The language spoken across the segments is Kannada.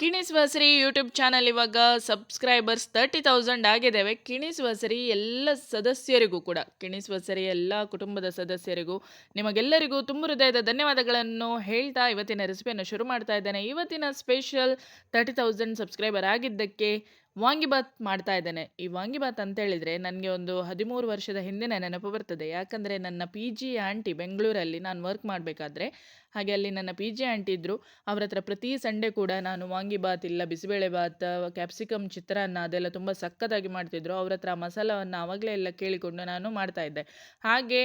ಕಿಣಿಸುವಸರಿ ಯೂಟ್ಯೂಬ್ ಚಾನಲ್ ಇವಾಗ ಸಬ್ಸ್ಕ್ರೈಬರ್ಸ್ ತರ್ಟಿ ತೌಸಂಡ್ ಆಗಿದ್ದೇವೆ. ಕಿಣಿಸುವಸರಿ ಎಲ್ಲ ಸದಸ್ಯರಿಗೂ ಕೂಡ ಕಿಣಿಸುವಸರಿ ಎಲ್ಲ ಕುಟುಂಬದ ಸದಸ್ಯರಿಗೂ, ನಿಮಗೆಲ್ಲರಿಗೂ ತುಂಬ ಹೃದಯದ ಧನ್ಯವಾದಗಳನ್ನು ಹೇಳ್ತಾ ಇವತ್ತಿನ ರೆಸಿಪಿಯನ್ನು ಶುರು ಮಾಡ್ತಾ ಇದ್ದೇನೆ. ಇವತ್ತಿನ ಸ್ಪೆಷಲ್ ತರ್ಟಿ ತೌಸಂಡ್ ಸಬ್ಸ್ಕ್ರೈಬರ್ ಆಗಿದ್ದಕ್ಕೆ ವಾಂಗಿಬಾತ್ ಮಾಡ್ತಾ ಇದ್ದೇನೆ. ಈ ವಾಂಗಿಬಾತ್ ಅಂತ ಹೇಳಿದರೆ ನನಗೆ ಒಂದು ಹದಿಮೂರು ವರ್ಷದ ಹಿಂದಿನ ನೆನಪು ಬರ್ತದೆ. ಯಾಕಂದರೆ ನನ್ನ ಪಿ ಜಿ ಆಂಟಿ ಬೆಂಗಳೂರಲ್ಲಿ ನಾನು ವರ್ಕ್ ಮಾಡಬೇಕಾದ್ರೆ, ಹಾಗೆ ಅಲ್ಲಿ ನನ್ನ ಪಿ ಜಿ ಆಂಟಿ ಇದ್ದರು ಅವರ ಹತ್ರ ಪ್ರತಿ ಸಂಡೇ ಕೂಡ ನಾನು ವಾಂಗಿಬಾತ್ ಇಲ್ಲ ಬಿಸಿಬೇಳೆಬಾತ್ ಕ್ಯಾಪ್ಸಿಕಮ್ ಚಿತ್ರಾನ್ನ ಅದೆಲ್ಲ ತುಂಬ ಸಖತ್ತಾಗಿ ಮಾಡ್ತಿದ್ರು. ಅವ್ರ ಹತ್ರ ಮಸಾಲವನ್ನು ಆವಾಗಲೇ ಎಲ್ಲ ಕೇಳಿಕೊಂಡು ನಾನು ಮಾಡ್ತಾ ಇದ್ದೆ. ಹಾಗೆ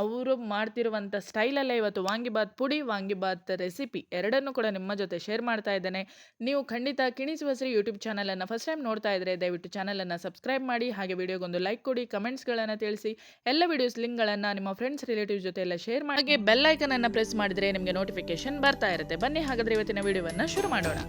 ಅವರು ಮಾಡ್ತಿರುವಂಥ ಸ್ಟೈಲಲ್ಲೇ ಇವತ್ತು ವಾಂಗಿಬಾತ್ ಪುಡಿ ವಾಂಗಿಬಾತ್ ರೆಸಿಪಿ ಎರಡನ್ನೂ ಕೂಡ ನಿಮ್ಮ ಜೊತೆ ಶೇರ್ ಮಾಡ್ತಾ ಇದ್ದೇನೆ. ನೀವು ಖಂಡಿತ ಕಿಣಿಸುವ ಸರಿ ಯೂಟ್ಯೂಬ್ ಚಾನಲನ್ನು ಫಸ್ಟ್ ಟೈಮ್ ನೋಡ್ತಾ ಇದ್ದರೆ ದಯವಿಟ್ಟು ಚಾನಲನ್ನು ಸಬ್ಸ್ಕ್ರೈಬ್ ಮಾಡಿ, ಹಾಗೆ ವಿಡಿಯೋಗೊಂದು ಲೈಕ್ ಕೊಡಿ, ಕಮೆಂಟ್ಸ್ಗಳನ್ನು ತಿಳಿಸಿ. ಎಲ್ಲ ವಿಡಿಯೋಸ್ ಲಿಂಕ್ಗಳನ್ನು ನಿಮ್ಮ ಫ್ರೆಂಡ್ಸ್, ರಿಲೇಟಿವ್ಸ್ ಜೊತೆ ಎಲ್ಲ ಶೇರ್ ಮಾಡಿ, ಹಾಗೆ ಬೆಲ್ಲೈಕನನ್ನು ಪ್ರೆಸ್ ಮಾಡಿದರೆ ನಿಮಗೆ ನೋಟಿಫಿಕೇಶನ್ ಬರ್ತಾ ಇರುತ್ತೆ. ಬನ್ನಿ ಹಾಗಾದರೆ ಇವತ್ತಿನ ವಿಡಿಯೋವನ್ನು ಶುರು ಮಾಡೋಣ.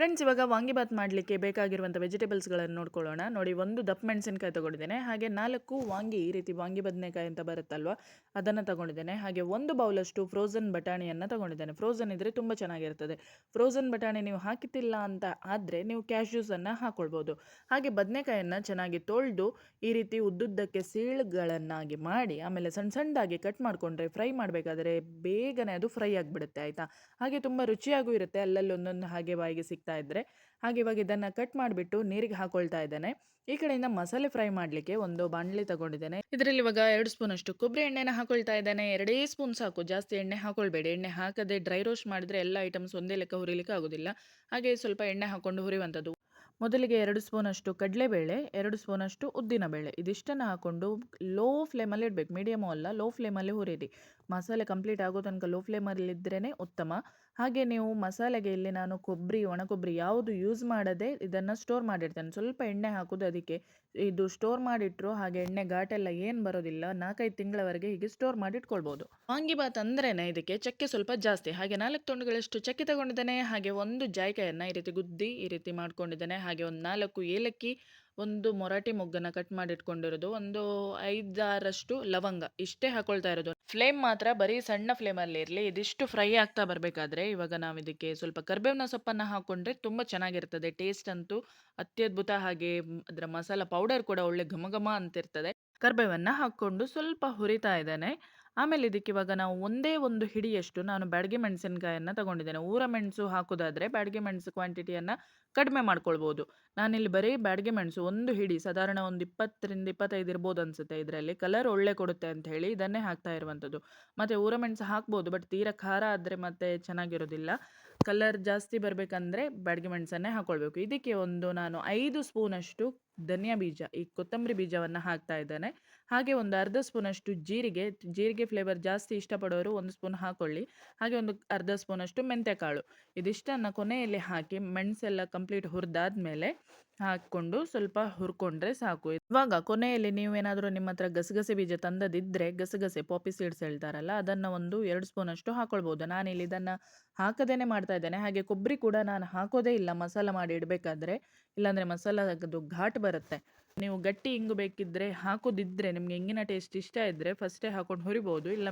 ಫ್ರೆಂಡ್ಸ್, ಇವಾಗ ವಾಂಗಿಬಾತ್ ಮಾಡಲಿಕ್ಕೆ ಬೇಕಾಗಿರುವಂಥ ವೆಜಿಟೇಬಲ್ಸ್ಗಳನ್ನು ನೋಡ್ಕೊಳ್ಳೋಣ. ನೋಡಿ, ಒಂದು ದಪ್ಪ ಮೆಣಸಿನ್ಕಾಯಿ ತೊಗೊಂಡಿದ್ದೇನೆ. ಹಾಗೆ ನಾಲ್ಕು ವಾಂಗಿ, ಈ ರೀತಿ ವಾಂಗಿ ಬದನೆಕಾಯಿ ಅಂತ ಬರುತ್ತಲ್ವ, ಅದನ್ನು ತಗೊಂಡಿದ್ದೇನೆ. ಹಾಗೆ ಒಂದು ಬೌಲಷ್ಟು ಫ್ರೋಝನ್ ಬಟಾಣಿಯನ್ನು ತೊಗೊಂಡಿದ್ದೇನೆ. ಫ್ರೋಝನ್ ಇದ್ದರೆ ತುಂಬ ಚೆನ್ನಾಗಿರ್ತದೆ. ಫ್ರೋಝನ್ ಬಟಾಣಿ ನೀವು ಹಾಕಿತಿಲ್ಲ ಅಂತ ಆದರೆ ನೀವು ಕ್ಯಾಶ್ಯೂಸನ್ನು ಹಾಕ್ಕೊಳ್ಬೋದು ಹಾಗೆ ಬದನೆಕಾಯನ್ನು ಚೆನ್ನಾಗಿ ತೊಳೆದು, ಈ ರೀತಿ ಉದ್ದುದ್ದಕ್ಕೆ ಸೀಳುಗಳನ್ನಾಗಿ ಮಾಡಿ, ಆಮೇಲೆ ಸಣ್ಣ ಸಣ್ಣದಾಗಿ ಕಟ್ ಮಾಡಿಕೊಂಡ್ರೆ ಫ್ರೈ ಮಾಡಬೇಕಾದ್ರೆ ಬೇಗನೆ ಅದು ಫ್ರೈ ಆಗಿಬಿಡುತ್ತೆ, ಆಯಿತಾ? ಹಾಗೆ ತುಂಬ ರುಚಿಯಾಗೂ ಇರುತ್ತೆ ಅಲ್ಲಲ್ಲಿ ಒಂದೊಂದು ಹಾಗೆ ಬಾಯಿಗೆ ಸಿಗ್ತಾ ಇದ್ದರೆ ಹಾಗೆ ಇವಾಗ ಇದನ್ನು ಕಟ್ ಮಾಡಿಬಿಟ್ಟು ನೀರಿಗೆ ಹಾಕೊಳ್ತಾ ಇದ್ದೇನೆ. ಈ ಕಡೆಯಿಂದ ಮಸಾಲೆ ಫ್ರೈ ಮಾಡಲಿಕ್ಕೆ ಒಂದು ಬಾಣಲಿ ತಗೊಂಡಿದ್ದೇನೆ. ಇದರಲ್ಲಿ ಇವಾಗ ಎರಡು ಸ್ಪೂನ್ ಅಷ್ಟು ಕೊಬ್ಬರಿ ಎಣ್ಣೆನ ಹಾಕೊಳ್ತಾ ಇದ್ದೇನೆ. ಎರಡೇ ಸ್ಪೂನ್ ಸಾಕು, ಜಾಸ್ತಿ ಎಣ್ಣೆ ಹಾಕೊಳ್ಬೇಡಿ. ಎಣ್ಣೆ ಹಾಕದೆ ಡ್ರೈ ರೋಸ್ಟ್ ಮಾಡಿದ್ರೆ ಎಲ್ಲ ಐಟಮ್ಸ್ ಒಂದೇ ಲೆಕ್ಕ ಹುರಿಲಿಕ್ಕೆ ಆಗೋದಿಲ್ಲ. ಹಾಗೆ ಸ್ವಲ್ಪ ಎಣ್ಣೆ ಹಾಕೊಂಡು ಹುರಿಯುವಂಥದ್ದು ಮೊದಲಿಗೆ ಎರಡು ಸ್ಪೂನಷ್ಟು ಕಡಲೆಬೇಳೆ, ಎರಡು ಸ್ಪೂನಷ್ಟು ಉದ್ದಿನಬೇಳೆ. ಇದಿಷ್ಟನ್ನು ಹಾಕ್ಕೊಂಡು ಲೋ ಫ್ಲೇಮಲ್ಲಿ ಇಡಬೇಕು. ಮೀಡಿಯಮು ಅಲ್ಲ ಲೋ ಫ್ಲೇಮಲ್ಲಿ ಹುರಿಯಿರಿ ಮಸಾಲೆ ಕಂಪ್ಲೀಟ್ ಆಗೋ ತನಕ ಲೋ ಫ್ಲೇಮಲ್ಲಿ ಇದ್ರೇ ಉತ್ತಮ. ಹಾಗೆ ನೀವು ಮಸಾಲೆಗೆ ಇಲ್ಲಿ ನಾನು ಕೊಬ್ಬರಿ ಒಣ ಕೊಬ್ಬರಿ ಯಾವುದು ಯೂಸ್ ಮಾಡದೆ ಇದನ್ನು ಸ್ಟೋರ್ ಮಾಡಿರ್ತೇನೆ. ಸ್ವಲ್ಪ ಎಣ್ಣೆ ಹಾಕೋದು ಅದಕ್ಕೆ. ಇದು ಸ್ಟೋರ್ ಮಾಡಿಟ್ಟರು ಹಾಗೆ ಎಣ್ಣೆ ಘಾಟೆಲ್ಲ ಏನು ಬರೋದಿಲ್ಲ, ನಾಲ್ಕೈದು ತಿಂಗಳವರೆಗೆ ಹೀಗೆ ಸ್ಟೋರ್ ಮಾಡಿ ಇಟ್ಕೊಳ್ಬೋದು ವಾಂಗಿಬಾತ್ ಅಂದ್ರೇ ಇದಕ್ಕೆ ಚಕ್ಕೆ ಸ್ವಲ್ಪ ಜಾಸ್ತಿ. ಹಾಗೆ ನಾಲ್ಕು ತುಂಡುಗಳಷ್ಟು ಚಕ್ಕೆ ತಗೊಂಡಿದ್ದೇನೆ, ಹಾಗೆ ಒಂದು ಜಾಯ್ಕಾಯನ್ನು ಈ ರೀತಿ ಗುದ್ದಿ ಈ ರೀತಿ ಮಾಡ್ಕೊಂಡಿದ್ದೇನೆ. ಹಾಗೆ ಒಂದು ನಾಲ್ಕು ಏಲಕ್ಕಿ, ಒಂದು ಮೊರಾಟಿ ಮೊಗ್ಗನ್ನು ಕಟ್ ಮಾಡಿಟ್ಕೊಂಡಿರೋದು, ಒಂದು ಐದಾರಷ್ಟು ಲವಂಗ ಇಷ್ಟೇ ಹಾಕೊಳ್ತಾ ಇರೋದು. ಫ್ಲೇಮ್ ಮಾತ್ರ ಬರೀ ಸಣ್ಣ ಫ್ಲೇಮಲ್ಲಿ ಇರಲಿ, ಇದಿಷ್ಟು ಫ್ರೈ ಆಗ್ತಾ ಬರಬೇಕಾದ್ರೆ ಇವಾಗ ನಾವು ಇದಕ್ಕೆ ಸ್ವಲ್ಪ ಕರ್ಬೇವಿನ ಸೊಪ್ಪನ್ನು ಹಾಕ್ಕೊಂಡ್ರೆ ತುಂಬ ಚೆನ್ನಾಗಿರ್ತದೆ. ಟೇಸ್ಟ್ ಅಂತೂ ಅತ್ಯದ್ಭುತ ಹಾಗೆ ಅದರ ಮಸಾಲ ಪೌಡರ್ ಕೂಡ ಒಳ್ಳೆ ಘಮ ಘಮ ಅಂತಿರ್ತದೆ. ಕರ್ಬೇವನ್ನು ಹಾಕ್ಕೊಂಡು ಸ್ವಲ್ಪ ಹುರಿತಾ ಇದ್ದೇನೆ. ಆಮೇಲೆ ಇದಕ್ಕೆ ಇವಾಗ ನಾವು ಒಂದೇ ಒಂದು ಹಿಡಿಯಷ್ಟು ನಾನು ಬ್ಯಾಡಗೆ ಮೆಣಸಿನಕಾಯನ್ನು ತಗೊಂಡಿದ್ದೇನೆ. ಊರ ಮೆಣಸು ಹಾಕೋದಾದರೆ ಬ್ಯಾಡಗೆ ಮೆಣಸು ಕ್ವಾಂಟಿಟಿಯನ್ನು ಕಡಿಮೆ ಮಾಡ್ಕೊಳ್ಬೋದು. ನಾನಿಲ್ಲಿ ಬರೀ ಬ್ಯಾಡಗೆ ಮೆಣಸು ಒಂದು ಹಿಡಿ, ಸಾಧಾರಣ ಒಂದು ಇಪ್ಪತ್ತರಿಂದ ಇಪ್ಪತ್ತೈದು ಇರ್ಬೋದು ಅನಿಸುತ್ತೆ ಇದರಲ್ಲಿ. ಕಲರ್ ಒಳ್ಳೆ ಕೊಡುತ್ತೆ ಅಂತ ಹೇಳಿ ಇದನ್ನೇ ಹಾಕ್ತಾ ಇರುವಂಥದ್ದು. ಮತ್ತು ಊರ ಮೆಣಸು ಹಾಕ್ಬೋದು ಬಟ್ ತೀರಾ ಖಾರ ಆದರೆ ಮತ್ತೆ ಚೆನ್ನಾಗಿರೋದಿಲ್ಲ. ಕಲರ್ ಜಾಸ್ತಿ ಬರಬೇಕಂದ್ರೆ ಬ್ಯಾಡಗೆ ಮೆಣಸನ್ನೇ ಹಾಕ್ಕೊಳ್ಬೇಕು ಇದಕ್ಕೆ ಒಂದು ನಾನು ಐದು ಸ್ಪೂನಷ್ಟು ಧನಿಯಾ ಬೀಜ, ಈ ಕೊತ್ತಂಬರಿ ಬೀಜವನ್ನು ಹಾಕ್ತಾ ಇದ್ದಾನೆ. ಹಾಗೆ ಒಂದು ಅರ್ಧ ಸ್ಪೂನಷ್ಟು ಜೀರಿಗೆ ಜೀರಿಗೆ ಫ್ಲೇವರ್ ಜಾಸ್ತಿ ಇಷ್ಟಪಡೋರು ಒಂದು ಸ್ಪೂನ್ ಹಾಕ್ಕೊಳ್ಳಿ ಹಾಗೆ ಒಂದು ಅರ್ಧ ಸ್ಪೂನಷ್ಟು ಮೆಂತ್ಯಕಾಳು ಇದಿಷ್ಟನ್ನು ಕೊನೆಯಲ್ಲಿ ಹಾಕಿ ಮೆಣಸೆಲ್ಲ ಕಂಪ್ಲೀಟ್ ಹುರಿದಾದ್ಮೇಲೆ ಹಾಕ್ಕೊಂಡು ಸ್ವಲ್ಪ ಹುರ್ಕೊಂಡ್ರೆ ಸಾಕು. ಇವಾಗ ಕೊನೆಯಲ್ಲಿ ನೀವೇನಾದರೂ ನಿಮ್ಮ ಹತ್ರ ಗಸಗಸೆ ಬೀಜ ತಂದದಿದ್ದರೆ ಗಸಗಸೆ ಪಾಪಿ ಸೀಡ್ಸ್ ಹೇಳ್ತಾರಲ್ಲ, ಅದನ್ನು ಒಂದು ಎರಡು ಸ್ಪೂನಷ್ಟು ಹಾಕ್ಕೊಳ್ಬೋದು ನಾನಿಲ್ಲಿ ಇದನ್ನು ಹಾಕದೇನೆ ಮಾಡ್ತಾ ಇದ್ದೇನೆ. ಹಾಗೆ ಕೊಬ್ಬರಿ ಕೂಡ ನಾನು ಹಾಕೋದೇ ಇಲ್ಲ, ಮಸಾಲ ಮಾಡಿ ಇಡಬೇಕಾದ್ರೆ. ಇಲ್ಲಾಂದರೆ ಮಸಾಲ ಘಾಟ್ ಬರುತ್ತೆ. ನೀವು ಗಟ್ಟಿ ಇಂಗು ಬೇಕಿದ್ದರೆ ಹಾಕೋದಿದ್ದರೆ ನಿಮಗೆ ಇಂಗಿನ ಟೇಸ್ಟ್ ಇಷ್ಟ ಇದ್ದರೆ ಫಸ್ಟೇ ಹಾಕೊಂಡು ಹುರಿಬೋದು. ಇಲ್ಲ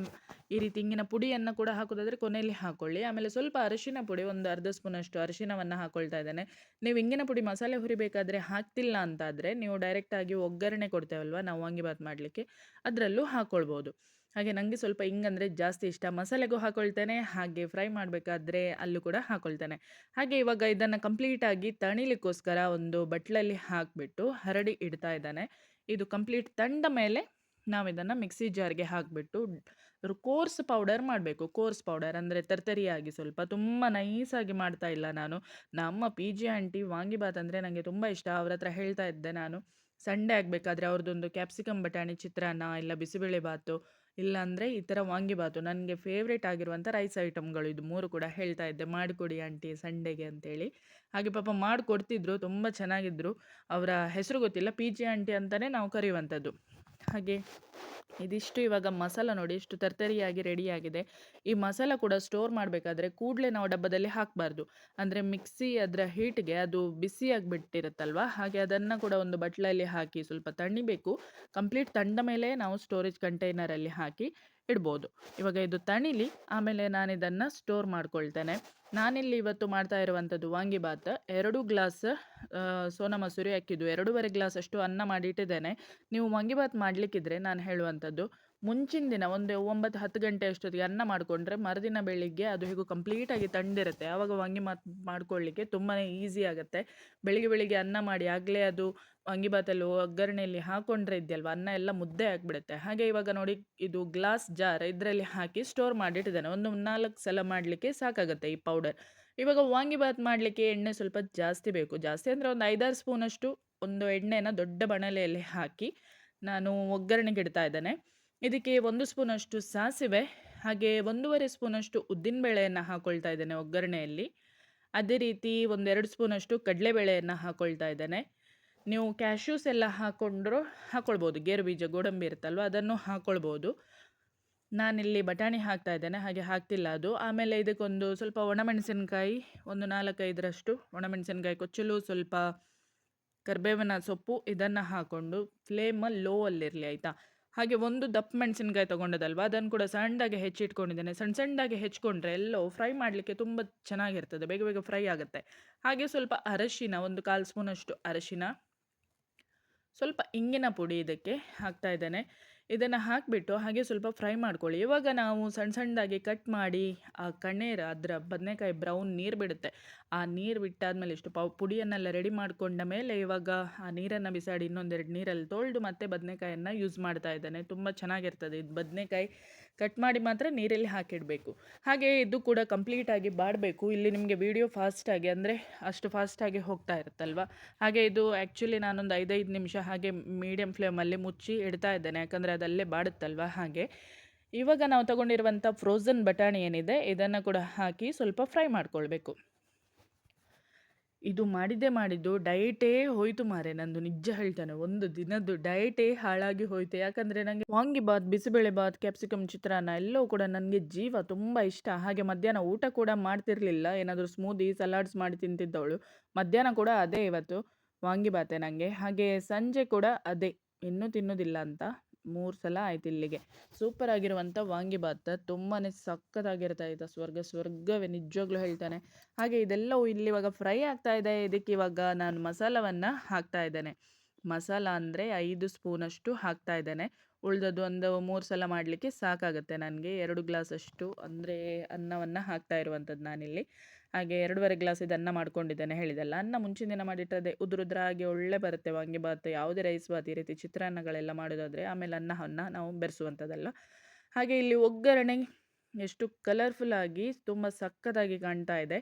ಈ ರೀತಿ ಇಂಗಿನ ಪುಡಿಯನ್ನು ಕೂಡ ಹಾಕೋದಾದರೆ ಕೊನೆಯಲ್ಲಿ ಹಾಕ್ಕೊಳ್ಳಿ ಆಮೇಲೆ ಸ್ವಲ್ಪ ಅರಿಶಿನ ಪುಡಿ, ಒಂದು ಅರ್ಧ ಸ್ಪೂನಷ್ಟು ಅರಿಶಿನವನ್ನು ಹಾಕ್ಕೊಳ್ತಾ ಇದ್ದೇನೆ. ನೀವು ಇಂಗಿನ ಪುಡಿ ಮಸಾಲೆ ಹುರಿಬೇಕಾದ್ರೆ ಹಾಕ್ತಿಲ್ಲ ಅಂತಾದರೆ ನೀವು ಡೈರೆಕ್ಟಾಗಿ ಒಗ್ಗರಣೆ ಕೊಡ್ತೇವಲ್ವ? ನಾವು ವಾಂಗಿಬಾತ್ ಮಾಡಲಿಕ್ಕೆ. ಅದರಲ್ಲೂ ಹಾಕ್ಕೊಳ್ಬೋದು ಹಾಗೆ ನನಗೆ ಸ್ವಲ್ಪ ಹಿಂಗಂದರೆ ಜಾಸ್ತಿ ಇಷ್ಟ. ಮಸಾಲೆಗೂ ಹಾಕೊಳ್ತೇನೆ, ಹಾಗೆ ಫ್ರೈ ಮಾಡಬೇಕಾದ್ರೆ ಅಲ್ಲೂ ಕೂಡ ಹಾಕೊಳ್ತೇನೆ. ಹಾಗೆ ಇವಾಗ ಇದನ್ನು ಕಂಪ್ಲೀಟಾಗಿ ತಣಿಲಿಕ್ಕೋಸ್ಕರ ಒಂದು ಬಟ್ಲಲ್ಲಿ ಹಾಕಿಬಿಟ್ಟು ಹರಡಿ ಇಡ್ತಾ ಇದ್ದಾನೆ. ಇದು ಕಂಪ್ಲೀಟ್ ತಂಡ ಮೇಲೆ ನಾವು ಇದನ್ನು ಮಿಕ್ಸಿ ಜಾರ್ಗೆ ಹಾಕಿಬಿಟ್ಟು ಕೋರ್ಸ್ ಪೌಡರ್ ಮಾಡಬೇಕು. ಕೋರ್ಸ್ ಪೌಡರ್ ಅಂದರೆ ತರ್ತರಿಯಾಗಿ ಸ್ವಲ್ಪ ತುಂಬ ನೈಸಾಗಿ ಮಾಡ್ತಾ ಇಲ್ಲ ನಾನು. ನಮ್ಮ ಪಿ ಜಿ ಆಂಟಿ ವಾಂಗಿಬಾತ್ ಅಂದರೆ ನನಗೆ ತುಂಬ ಇಷ್ಟ. ಅವ್ರ ಹತ್ರ ಹೇಳ್ತಾ ಇದ್ದೆ ನಾನು. ಸಂಡೇ ಆಗಬೇಕಾದ್ರೆ ಅವ್ರದ್ದೊಂದು ಕ್ಯಾಪ್ಸಿಕಮ್ ಬಟಾಣಿ ಚಿತ್ರಾನ್ನ ಇಲ್ಲ ಬಿಸಿಬೇಳೆ ಬಾತು ಇಲ್ಲಾಂದರೆ ಈ ಥರ ವಾಂಗಿಬಾತು ನನಗೆ ಫೇವ್ರೇಟ್ ಆಗಿರುವಂಥ ರೈಸ್ ಐಟಮ್ಗಳು ಇದು ಮೂರು ಕೂಡ ಹೇಳ್ತಾ ಇದ್ದೆ. ಮಾಡಿಕೊಡಿ ಆಂಟಿ ಸಂಡೆಗೆ ಅಂತೇಳಿ. ಹಾಗೆ ಪಾಪ ಮಾಡಿಕೊಡ್ತಿದ್ರು, ತುಂಬ ಚೆನ್ನಾಗಿದ್ದರು ಅವರ ಹೆಸರು ಗೊತ್ತಿಲ್ಲ ಪಿ ಜಿ ಆಂಟಿ ಅಂತಲೇ ನಾವು ಕರೆಯುವಂಥದ್ದು. ಹಾಗೆ ಇದಿಷ್ಟು ಇವಾಗ ಮಸಾಲ ನೋಡಿ, ಇಷ್ಟು ತರ್ತರಿಯಾಗಿ ರೆಡಿಯಾಗಿದೆ ಈ ಮಸಾಲ ಕೂಡ ಸ್ಟೋರ್ ಮಾಡಬೇಕಾದ್ರೆ ಕೂಡಲೇ ನಾವು ಡಬ್ಬದಲ್ಲಿ ಹಾಕಬಾರ್ದು. ಅಂದರೆ ಮಿಕ್ಸಿ ಅದರ ಹೀಟ್ಗೆ ಅದು ಬಿಸಿಯಾಗಿಬಿಟ್ಟಿರುತ್ತಲ್ವ ಹಾಗೆ ಅದನ್ನು ಕೂಡ ಒಂದು ಬಟ್ಲಲ್ಲಿ ಹಾಕಿ ಸ್ವಲ್ಪ ತಣ್ಣಿಬೇಕು. ಕಂಪ್ಲೀಟ್ ತಣ್ಣ ಮೇಲೆ ನಾವು ಸ್ಟೋರೇಜ್ ಕಂಟೈನರಲ್ಲಿ ಹಾಕಿ ಇಡ್ಬೋದು. ಇವಾಗ ಇದು ತಣಿಲಿ, ಆಮೇಲೆ ನಾನು ಇದನ್ನು ಸ್ಟೋರ್ ಮಾಡ್ಕೊಳ್ತೇನೆ. ನಾನಿಲ್ಲಿ ಇವತ್ತು ಮಾಡ್ತಾ ಇರುವಂಥದ್ದು ವಾಂಗಿಬಾತ್ ಎರಡು ಗ್ಲಾಸ್ ಸೋನಾ ಮಸೂರಿ ಅಕ್ಕಿದ್ದು ಎರಡೂವರೆ ಗ್ಲಾಸ್ ಅಷ್ಟು ಅನ್ನ ಮಾಡಿ ಇಟ್ಟಿದ್ದೇನೆ ನೀವು ವಾಂಗಿಬಾತ್ ಮಾಡಲಿಕ್ಕಿದ್ರೆ ನಾನು ಹೇಳುವಂಥದ್ದು ಮುಂಚಿನ ದಿನ ಒಂದು ಒಂಬತ್ತು ಹತ್ತು ಗಂಟೆ ಅಷ್ಟೊತ್ತಿಗೆ ಅನ್ನ ಮಾಡಿಕೊಂಡ್ರೆ ಮರುದಿನ ಬೆಳಿಗ್ಗೆ ಅದು ಹೇಗೂ ಕಂಪ್ಲೀಟಾಗಿ ತಣ್ಣದಿರುತ್ತೆ ಆವಾಗ ವಾಂಗಿಬಾತ್ ಮಾಡ್ಕೊಳ್ಳಿಕ್ಕೆ ತುಂಬಾ ಈಸಿ ಆಗುತ್ತೆ. ಬೆಳಿಗ್ಗೆ ಬೆಳಿಗ್ಗೆ ಅನ್ನ ಮಾಡಿ ಆಗಲೇ ಅದು ವಾಂಗಿಬಾತಲ್ಲಿ ಒಗ್ಗರಣೆಯಲ್ಲಿ ಹಾಕೊಂಡ್ರೆ ಇದೆಯಲ್ವ, ಅನ್ನ ಎಲ್ಲ ಮುದ್ದೆ ಆಗಿಬಿಡುತ್ತೆ. ಹಾಗೆ ಇವಾಗ ನೋಡಿ ಇದು ಗ್ಲಾಸ್ ಜಾರ್ ಇದರಲ್ಲಿ ಹಾಕಿ ಸ್ಟೋರ್ ಮಾಡಿಟ್ಟಿದ್ದಾನೆ. ಒಂದು ನಾಲ್ಕು ಸಲ ಮಾಡಲಿಕ್ಕೆ ಸಾಕಾಗುತ್ತೆ ಈ ಪೌಡರ್ ಇವಾಗ ವಾಂಗಿಬಾತ್ ಮಾಡಲಿಕ್ಕೆ ಎಣ್ಣೆ ಸ್ವಲ್ಪ ಜಾಸ್ತಿ ಬೇಕು. ಜಾಸ್ತಿ ಅಂದರೆ ಒಂದು ಐದಾರು ಸ್ಪೂನಷ್ಟು ಒಂದು ಎಣ್ಣೆನ ದೊಡ್ಡ ಬಣಲೆಯಲ್ಲಿ ಹಾಕಿ ನಾನು ಒಗ್ಗರಣೆಗೆ ಇಡ್ತಾ ಇದ್ದೇನೆ. ಇದಕ್ಕೆ ಒಂದು ಸ್ಪೂನಷ್ಟು ಸಾಸಿವೆ, ಹಾಗೆ ಒಂದೂವರೆ ಸ್ಪೂನಷ್ಟು ಉದ್ದಿನಬೇಳೆಯನ್ನು ಹಾಕ್ಕೊಳ್ತಾ ಇದ್ದೇನೆ ಒಗ್ಗರಣೆಯಲ್ಲಿ. ಅದೇ ರೀತಿ ಒಂದೆರಡು ಸ್ಪೂನಷ್ಟು ಕಡಲೆಬೇಳೆಯನ್ನು ಹಾಕ್ಕೊಳ್ತಾ ಇದ್ದೇನೆ. ನೀವು ಕ್ಯಾಶ್ಯೂಸ್ ಎಲ್ಲ ಹಾಕ್ಕೊಂಡ್ರೂ ಹಾಕ್ಕೊಳ್ಬೋದು ಗೇರು ಬೀಜ, ಗೋಡಂಬಿ ಇರುತ್ತಲ್ವ, ಅದನ್ನು ಹಾಕ್ಕೊಳ್ಬೋದು ನಾನಿಲ್ಲಿ ಬಟಾಣಿ ಹಾಕ್ತಾ ಇದ್ದೇನೆ, ಹಾಗೆ ಹಾಕ್ತಿಲ್ಲ ಅದು. ಆಮೇಲೆ ಇದಕ್ಕೊಂದು ಸ್ವಲ್ಪ ಒಣಮೆಣಸಿನಕಾಯಿ, ಒಂದು ನಾಲ್ಕೈದರಷ್ಟು ಒಣಮೆಣಸಿನಕಾಯಿ ಕೊಚ್ಚಲು, ಸ್ವಲ್ಪ ಕರಿಬೇವಿನ ಸೊಪ್ಪು ಇದನ್ನು ಹಾಕ್ಕೊಂಡು ಫ್ಲೇಮ ಲೋ ಅಲ್ಲಿರಲಿ, ಆಯಿತಾ? ಹಾಗೆ ಒಂದು ದಪ್ಪ ಮೆಣಸಿನ್ಕಾಯಿ ತೊಗೊಂಡದಲ್ವ? ಅದನ್ನು ಕೂಡ ಸಣ್ಣದಾಗಿ ಹೆಚ್ಚಿಟ್ಕೊಂಡಿದ್ದೇನೆ. ಸಣ್ಣ ಸಣ್ಣದಾಗಿ ಹೆಚ್ಕೊಂಡ್ರೆ ಎಲ್ಲೋ ಫ್ರೈ ಮಾಡಲಿಕ್ಕೆ ತುಂಬ ಚೆನ್ನಾಗಿರ್ತದೆ. ಬೇಗ ಬೇಗ ಫ್ರೈ ಆಗುತ್ತೆ. ಹಾಗೆ ಸ್ವಲ್ಪ ಅರಶಿನ, ಒಂದು ಕಾಲು ಸ್ಪೂನಷ್ಟು ಅರಶಿನ, ಸ್ವಲ್ಪ ಇಂಗಿನ ಪುಡಿ ಇದಕ್ಕೆ ಹಾಕ್ತಾ ಇದ್ದೇನೆ. ಇದನ್ನು ಹಾಕಿಬಿಟ್ಟು ಹಾಗೆ ಸ್ವಲ್ಪ ಫ್ರೈ ಮಾಡ್ಕೊಳ್ಳಿ. ಇವಾಗ ನಾವು ಸಣ್ಣ ಸಣ್ಣದಾಗಿ ಕಟ್ ಮಾಡಿ ಆ ಕಣ್ಣೀರು, ಅದರ ಬದನೆಕಾಯಿ ಬ್ರೌನ್ ನೀರು ಬಿಡುತ್ತೆ. ಆ ನೀರು ಬಿಟ್ಟಾದ್ಮೇಲೆ ಇಷ್ಟು ಪಾವ್ ಪುಡಿಯನ್ನೆಲ್ಲ ರೆಡಿ ಮಾಡಿಕೊಂಡ ಮೇಲೆ ಇವಾಗ ಆ ನೀರನ್ನು ಬಿಸಾಡಿ ಇನ್ನೊಂದೆರಡು ನೀರಲ್ಲಿ ತೊಳೆದು ಮತ್ತೆ ಬದನೆಕಾಯನ್ನು ಯೂಸ್ ಮಾಡ್ತಾ ಇದ್ದಾನೆ. ತುಂಬ ಚೆನ್ನಾಗಿರ್ತದೆ. ಇದು ಬದನೆಕಾಯಿ ಕಟ್ ಮಾಡಿ ಮಾತ್ರ ನೀರಲ್ಲಿ ಹಾಕಿಡಬೇಕು. ಹಾಗೆ ಇದು ಕೂಡ ಕಂಪ್ಲೀಟಾಗಿ ಬಾಡಬೇಕು. ಇಲ್ಲಿ ನಿಮಗೆ ವಿಡಿಯೋ ಫಾಸ್ಟಾಗಿ ಅಂದರೆ ಅಷ್ಟು ಫಾಸ್ಟಾಗಿ ಹೋಗ್ತಾ ಇರುತ್ತಲ್ವ? ಹಾಗೆ ಇದು ಆ್ಯಕ್ಚುಲಿ ನಾನೊಂದು ಐದೈದು ನಿಮಿಷ ಹಾಗೆ ಮೀಡಿಯಮ್ ಫ್ಲೇಮಲ್ಲಿ ಮುಚ್ಚಿ ಇಡ್ತಾ ಇದ್ದೇನೆ. ಯಾಕಂದರೆ ಅದಲ್ಲೇ ಬಾಡುತ್ತಲ್ವ? ಹಾಗೆ. ಇವಾಗ ನಾವು ತಗೊಂಡಿರುವಂಥ ಫ್ರೋಝನ್ ಬಟಾಣಿ ಏನಿದೆ, ಇದನ್ನು ಕೂಡ ಹಾಕಿ ಸ್ವಲ್ಪ ಫ್ರೈ ಮಾಡ್ಕೊಳ್ಬೇಕು. ಇದು ಮಾಡಿದ್ದೇ ಮಾಡಿದ್ದು ಡಯಟೇ ಹೋಯ್ತು ಮಾರೆ ನಂದು ನಿಜ ಹೇಳ್ತಾನೆ. ಒಂದು ದಿನದ್ದು ಡಯಟೇ ಹಾಳಾಗಿ ಹೋಯ್ತು. ಯಾಕಂದರೆ ನನಗೆ ಬಿಸಿಬೇಳೆ ಬಾತ್ ಕ್ಯಾಪ್ಸಿಕಮ್ ಚಿತ್ರಾನ್ನ ಎಲ್ಲವೂ ಕೂಡ ನನಗೆ ಜೀವ ತುಂಬ ಇಷ್ಟ. ಹಾಗೆ ಮಧ್ಯಾಹ್ನ ಊಟ ಕೂಡ ಮಾಡ್ತಿರ್ಲಿಲ್ಲ. ಏನಾದರೂ ಸ್ಮೂದಿ ಸಲಾಡ್ಸ್ ಮಾಡಿ ತಿಂತಿದ್ದವಳು. ಮಧ್ಯಾಹ್ನ ಕೂಡ ಅದೇ ಇವತ್ತು ವಾಂಗಿಬಾತೆ ನನಗೆ ಹಾಗೆ ಸಂಜೆ ಕೂಡ ಅದೇ. ಇನ್ನೂ ತಿನ್ನೋದಿಲ್ಲ ಅಂತ. ಮೂರು ಸಲ ಆಯ್ತು ಇಲ್ಲಿಗೆ. ಸೂಪರ್ ಆಗಿರುವಂಥ ವಾಂಗಿಬಾತ್ ತುಂಬಾ ಸಖತ್ತಾಗಿರ್ತಾ ಇದೆ. ಸ್ವರ್ಗ, ಸ್ವರ್ಗವೇ ನಿಜವಾಗ್ಲೂ ಹೇಳ್ತಾನೆ. ಹಾಗೆ ಇದೆಲ್ಲವೂ ಇಲ್ಲಿ ಇವಾಗ ಫ್ರೈ ಆಗ್ತಾ ಇದೆ. ಇದಕ್ಕೆ ಇವಾಗ ನಾನು ಮಸಾಲವನ್ನು ಹಾಕ್ತಾ ಇದ್ದೇನೆ. ಮಸಾಲ ಅಂದರೆ ಐದು ಸ್ಪೂನಷ್ಟು ಹಾಕ್ತಾ ಇದ್ದೇನೆ. ಉಳಿದದ್ದು ಒಂದು ಮೂರು ಸಲ ಮಾಡಲಿಕ್ಕೆ ಸಾಕಾಗುತ್ತೆ. ನನಗೆ ಎರಡು ಗ್ಲಾಸಷ್ಟು ಅಂದರೆ ಅನ್ನವನ್ನು ಹಾಕ್ತಾ ಇರುವಂಥದ್ದು ನಾನಿಲ್ಲಿ. ಹಾಗೆ ಎರಡೂವರೆ ಗ್ಲಾಸ್ ಇದು ಅನ್ನ ಮಾಡ್ಕೊಂಡಿದ್ದೇನೆ ಹೇಳಿದೆಲ್ಲ. ಅನ್ನ ಮುಂಚಿನ ದಿನ ಮಾಡಿಟ್ಟರೆ ಉದುರುದ್ರಾಗಿ ಒಳ್ಳೆ ಬರುತ್ತೆ ವಾಂಗಿಬಾತ್ ಯಾವುದೇ ರೈಸ್ ಬಾತ್ ಈ ರೀತಿ ಚಿತ್ರಾನ್ನಗಳೆಲ್ಲ ಮಾಡೋದಾದರೆ ಆಮೇಲೆ ಅನ್ನವನ್ನು ನಾವು ಬೆರೆಸುವಂಥದ್ದಲ್ಲ. ಹಾಗೆ ಇಲ್ಲಿ ಒಗ್ಗರಣೆ ಎಷ್ಟು ಕಲರ್ಫುಲ್ ಆಗಿ ತುಂಬ ಸಕ್ಕತ್ತಾಗಿ ಕಾಣ್ತಾ ಇದೆ.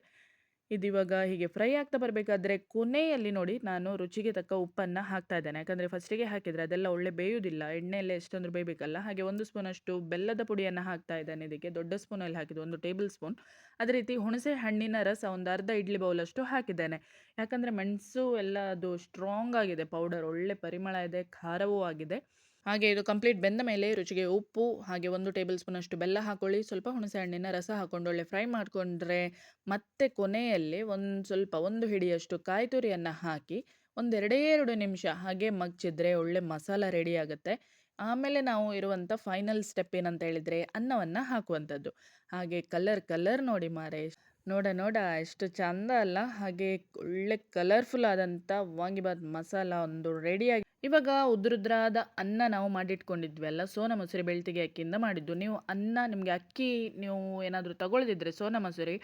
ಇದಿವಾಗ ಹೀಗೆ ಫ್ರೈ ಆಗ್ತಾ ಬರಬೇಕಾದ್ರೆ ಕೊನೆಯಲ್ಲಿ ನೋಡಿ ನಾನು ರುಚಿಗೆ ತಕ್ಕ ಉಪ್ಪನ್ನು ಹಾಕ್ತಾ ಇದ್ದೇನೆ. ಯಾಕಂದರೆ ಫಸ್ಟಿಗೆ ಹಾಕಿದರೆ ಅದೆಲ್ಲ ಒಳ್ಳೆ ಬೇಯುವುದಿಲ್ಲ. ಎಣ್ಣೆಯಲ್ಲೇ ಎಷ್ಟೊಂದು ಬೇಯಬೇಕಲ್ಲ? ಹಾಗೆ ಒಂದು ಸ್ಪೂನಷ್ಟು ಬೆಲ್ಲದ ಪುಡಿಯನ್ನು ಹಾಕ್ತಾ ಇದ್ದೇನೆ ಇದಕ್ಕೆ. ದೊಡ್ಡ ಸ್ಪೂನಲ್ಲಿ ಹಾಕಿದ್ದು ಒಂದು ಟೇಬಲ್ ಸ್ಪೂನ್. ಅದೇ ರೀತಿ ಹುಣಸೆ ಹಣ್ಣಿನ ರಸ ಒಂದು ಅರ್ಧ ಇಡ್ಲಿ ಬೌಲಷ್ಟು ಹಾಕಿದ್ದೇನೆ. ಯಾಕಂದರೆ ಮೆಣಸು ಎಲ್ಲ ಅದು ಸ್ಟ್ರಾಂಗ್ ಆಗಿದೆ ಪೌಡರ್ ಒಳ್ಳೆ ಪರಿಮಳ ಇದೆ, ಖಾರವೂ ಆಗಿದೆ. ಹಾಗೆ ಇದು ಕಂಪ್ಲೀಟ್ ಬೆಂದ ಮೇಲೆ ರುಚಿಗೆ ಉಪ್ಪು, ಹಾಗೆ ಒಂದು ಟೇಬಲ್ ಸ್ಪೂನಷ್ಟು ಬೆಲ್ಲ ಹಾಕೊಳ್ಳಿ. ಸ್ವಲ್ಪ ಹುಣಸೆ ಹಣ್ಣಿನ ರಸ ಹಾಕ್ಕೊಂಡು ಒಳ್ಳೆ ಫ್ರೈ ಮಾಡಿಕೊಂಡ್ರೆ ಮತ್ತೆ ಕೊನೆಯಲ್ಲಿ ಒಂದು ಸ್ವಲ್ಪ ಒಂದು ಹಿಡಿಯಷ್ಟು ಕಾಯಿ ತುರಿಯನ್ನು ಹಾಕಿ ಒಂದೆರಡೇ ಎರಡು ನಿಮಿಷ ಹಾಗೆ ಮಗ್ಚಿದ್ರೆ ಒಳ್ಳೆ ಮಸಾಲ ರೆಡಿ ಆಗುತ್ತೆ. ಆಮೇಲೆ ನಾವು ಇರುವಂಥ ಫೈನಲ್ ಸ್ಟೆಪ್ ಏನಂತ ಹೇಳಿದರೆ ಅನ್ನವನ್ನು ಹಾಕುವಂಥದ್ದು. ಹಾಗೆ ಕಲರ್ ಕಲರ್ ನೋಡಿ ಮಾರೆ. ನೋಡ ನೋಡ, ಎಷ್ಟು ಚಂದ ಅಲ್ಲ? ಹಾಗೆ ಒಳ್ಳೆ ಕಲರ್ಫುಲ್ ಆದಂಥ ವಾಂಗಿಬಾತ್ ಮಸಾಲ ಒಂದು ರೆಡಿಯಾಗಿ ಇವಾಗ ಉದ್ರುದ್ರಾದ ಅನ್ನ ನಾವು ಮಾಡಿಟ್ಕೊಂಡಿದ್ವಿ ಅಲ್ಲ? ಸೋನಾ ಮಸೂರಿ ಬೆಳ್ತಿಗೆ ಅಕ್ಕಿಯಿಂದ ಮಾಡಿದ್ದು. ನೀವು ಅನ್ನ ನಿಮಗೆ ಅಕ್ಕಿ ನೀವು ಏನಾದರೂ ತಗೊಳ್ದಿದ್ರೆ ಸೋನಾ ಮಸೂರಿ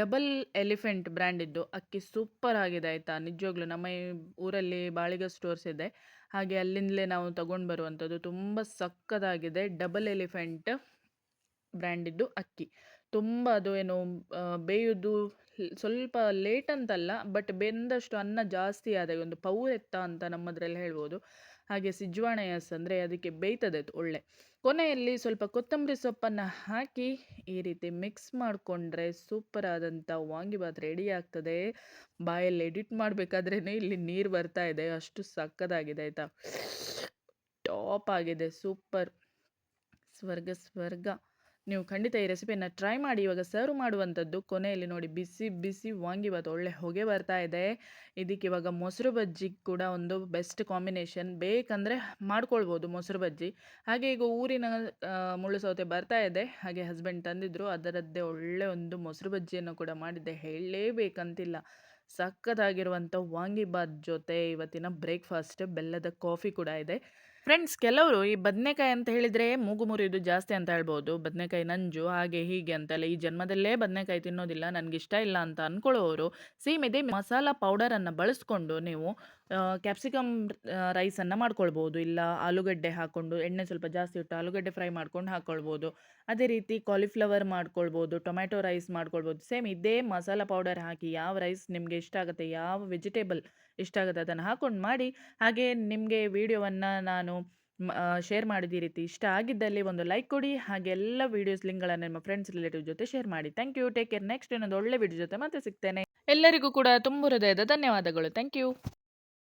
ಡಬಲ್ ಎಲಿಫೆಂಟ್ ಬ್ರ್ಯಾಂಡಿದ್ದು ಅಕ್ಕಿ ಸೂಪರ್ ಆಗಿದೆ ಆಯಿತಾ? ನಿಜವಾಗ್ಲೂ ನಮ್ಮ ಊರಲ್ಲಿ ಬಾಳಿಗ ಸ್ಟೋರ್ಸ್ ಇದೆ. ಹಾಗೆ ಅಲ್ಲಿಂದಲೇ ನಾವು ತಗೊಂಡು ಬರುವಂಥದ್ದು ತುಂಬ ಸಕ್ಕದಾಗಿದೆ ಡಬಲ್ ಎಲಿಫೆಂಟ್ ಬ್ರ್ಯಾಂಡಿದ್ದು ಅಕ್ಕಿ. ತುಂಬ ಅದು ಏನು ಬೇಯೋದು ಸ್ವಲ್ಪ ಲೇಟ್ ಅಂತಲ್ಲ ಬಟ್ ಬೆಂದಷ್ಟು ಅನ್ನ ಜಾಸ್ತಿ ಆದಾಗ ಒಂದು ಪೌ ಎತ್ತ ಅಂತ ನಮ್ಮದ್ರಲ್ಲಿ ಹೇಳ್ಬೋದು. ಹಾಗೆ ಸಿಜ್ವಾಣೆಯಸ್ ಅಂದರೆ ಅದಕ್ಕೆ ಬೇಯ್ತದೆ ಒಳ್ಳೆ. ಕೊನೆಯಲ್ಲಿ ಸ್ವಲ್ಪ ಕೊತ್ತಂಬರಿ ಸೊಪ್ಪನ್ನು ಹಾಕಿ ಈ ರೀತಿ ಮಿಕ್ಸ್ ಮಾಡಿಕೊಂಡ್ರೆ ಸೂಪರ್ ಆದಂಥ ವಾಂಗಿಬಾತ್ ರೆಡಿ ಆಗ್ತದೆ. ಬಾಯಲ್ಲಿ ಎಡಿಟ್ ಮಾಡಬೇಕಾದ್ರೇ ಇಲ್ಲಿ ನೀರು ಬರ್ತಾ ಇದೆ, ಅಷ್ಟು ಸಕ್ಕದಾಗಿದೆ ಆಯಿತಾ. ಟಾಪ್ ಆಗಿದೆ ಸೂಪರ್ ಸ್ವರ್ಗ ಸ್ವರ್ಗ. ನೀವು ಖಂಡಿತ ಈ ರೆಸಿಪಿಯನ್ನು ಟ್ರೈ ಮಾಡಿ, ಇವಾಗ ಸರ್ವ್ ಮಾಡುವಂಥದ್ದು ಕೊನೆಯಲ್ಲಿ ನೋಡಿ ಬಿಸಿ ಬಿಸಿ ವಾಂಗಿಬಾತ್ ಒಳ್ಳೆ ಹೊಗೆ ಬರ್ತಾ ಇದೆ. ಇದಕ್ಕೆ ಇವಾಗ ಮೊಸರು ಬಜ್ಜಿ ಕೂಡ ಒಂದು ಬೆಸ್ಟ್ ಕಾಂಬಿನೇಷನ್ ಬೇಕಂದರೆ ಮಾಡ್ಕೊಳ್ಬೋದು ಮೊಸರು ಬಜ್ಜಿ. ಹಾಗೆ ಈಗ ಊರಿನ ಮುಳ್ಳು ಸೌತೆ ಬರ್ತಾ ಇದೆ. ಹಾಗೆ ಹಸ್ಬೆಂಡ್ ತಂದಿದ್ರು, ಅದರದ್ದೇ ಒಳ್ಳೆ ಒಂದು ಮೊಸರು ಬಜ್ಜಿಯನ್ನು ಕೂಡ ಮಾಡಿದ್ದೆ. ಹೇಳಲೇಬೇಕಂತಿಲ್ಲ. ಸಖತ್ತಾಗಿರುವಂಥ ವಾಂಗಿಬಾತ್ ಜೊತೆ ಇವತ್ತಿನ ಬ್ರೇಕ್ಫಾಸ್ಟ್ ಬೆಲ್ಲದ ಕಾಫಿ ಕೂಡ ಇದೆ. ಫ್ರೆಂಡ್ಸ್, ಕೆಲವರು ಈ ಬದನೆಕಾಯಿ ಅಂತ ಹೇಳಿದರೆ ಮೂಗು ಮುರಿಯೋದು ಜಾಸ್ತಿ ಅಂತ ಹೇಳ್ಬೋದು. ಬದನೆಕಾಯಿ ನಂಜು, ಹಾಗೆ ಹೀಗೆ ಅಂತೆಲ್ಲ ಈ ಜನ್ಮದಲ್ಲೇ ಬದನೆಕಾಯಿ ತಿನ್ನೋದಿಲ್ಲ ನನಗಿಷ್ಟ ಇಲ್ಲ ಅಂತ ಅಂದ್ಕೊಳ್ಳೋರು ಸೇಮ್ ಇದೇ ಮಸಾಲ ಪೌಡರನ್ನು ಬಳಸ್ಕೊಂಡು ನೀವು ಕ್ಯಾಪ್ಸಿಕಮ್ ರೈಸನ್ನು ಮಾಡ್ಕೊಳ್ಬೋದು. ಇಲ್ಲ ಆಲೂಗಡ್ಡೆ ಹಾಕ್ಕೊಂಡು ಎಣ್ಣೆ ಸ್ವಲ್ಪ ಜಾಸ್ತಿ ಇಟ್ಟು ಆಲೂಗಡ್ಡೆ ಫ್ರೈ ಮಾಡ್ಕೊಂಡು ಹಾಕ್ಕೊಳ್ಬೋದು ಅದೇ ರೀತಿ ಕಾಲಿಫ್ಲವರ್ ಮಾಡ್ಕೊಳ್ಬೋದು ಟೊಮ್ಯಾಟೊ ರೈಸ್ ಮಾಡ್ಕೊಳ್ಬೋದು. ಸೇಮ್ ಇದೇ ಮಸಾಲ ಪೌಡರ್ ಹಾಕಿ ಯಾವ ರೈಸ್ ನಿಮಗೆ ಇಷ್ಟ ಆಗುತ್ತೆ, ಯಾವ ವೆಜಿಟೇಬಲ್ ಇಷ್ಟ ಆಗುತ್ತೆ ಅದನ್ನು ಹಾಕ್ಕೊಂಡು ಮಾಡಿ, ಹಾಗೆ ನಿಮಗೆ ವಿಡಿಯೋವನ್ನು ನಾನು ಶೇರ್ ಮಾಡಿದ ಈ ರೀತಿ ಇಷ್ಟ ಆಗಿದ್ದಲ್ಲಿ ಒಂದು ಲೈಕ್ ಕೊಡಿ. ಹಾಗೆ ಎಲ್ಲ ವೀಡಿಯೋಸ್ ಲಿಂಕ್ಗಳನ್ನು ನಿಮ್ಮ ಫ್ರೆಂಡ್ಸ್ ರಿಲೇಟಿವ್ ಜೊತೆ ಶೇರ್ ಮಾಡಿ. Thank you take care next ಇನ್ನೊಂದು ಒಳ್ಳೆ ವಿಡಿಯೋ ಜೊತೆ ಮತ್ತೆ ಸಿಗ್ತೇನೆ. ಎಲ್ಲರಿಗೂ ಕೂಡ ತುಂಬ ಹೃದಯದ ಧನ್ಯವಾದಗಳು. Thank you